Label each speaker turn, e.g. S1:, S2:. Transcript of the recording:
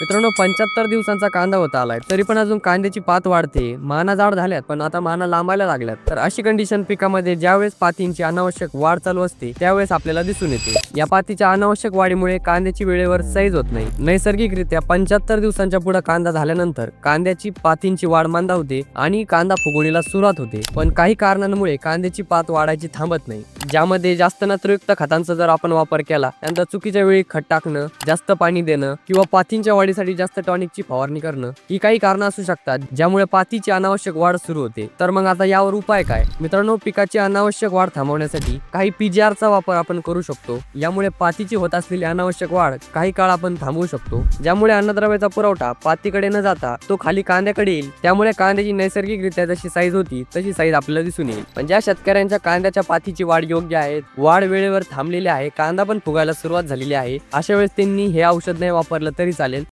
S1: मित्रांनो पंच्याहत्तर दिवसांचा कांदा होता आलाय. तरी पण अजून कांद्याची पात वाढते. माना जाड झाल्यात पण आता माना लांबायला लागल्यात. तर अशी कंडिशन पिकामध्ये ज्यावेळेस पातींची अनावश्यक वाढ चालू असते त्यावेळेस आपल्याला दिसून येते. या पातीच्या अनावश्यक वाढीमुळे कांद्याची वेळेवर सैज होत नाही. नैसर्गिकरित्या पंच्याहत्तर दिवसांच्या पुढे कांदा झाल्यानंतर कांद्याची पातींची वाढ मंदावते आणि कांदा फुगवणीला सुरुवात होते. पण काही कारणांमुळे कांद्याची पात वाढायची थांबत नाही. ज्यामध्ये जास्त नत्रयुक्त खतांचा जर आपण वापर केला त्यानंतर चुकीच्या वेळी खत टाकणं जास्त पाणी देणं किंवा पातींच्या वाढीसाठी जास्त टॉनिकची फवारणी करणं ही काही कारणं असू शकतात ज्यामुळे पातीची अनावश्यक वाढ सुरू होते. तर मग आता यावर उपाय काय? मित्रांनो पिकाची अनावश्यक वाढ थांबवण्यासाठी काही पीजीआरचा चा वापर आपण करू शकतो. यामुळे पातीची होत असलेली अनावश्यक वाढ काही काळ आपण थांबवू शकतो. ज्यामुळे अन्नद्रव्याचा पुरवठा पातीकडे न जाता तो खाली कांद्याकडे येईल. त्यामुळे कांद्याची नैसर्गिकरित्या जशी साईज होती तशी साईज आपल्याला दिसून येईल. पण ज्या शेतकऱ्यांच्या कांद्याच्या पातीची वाढ योग्य आहे वाढ वेळेवर थांबलेली आहे कांदा पण फुगायला सुरुवात झालेली आहे अशा वेळेस त्यांनी हे औषध नाही वापरलं तरी चालेल.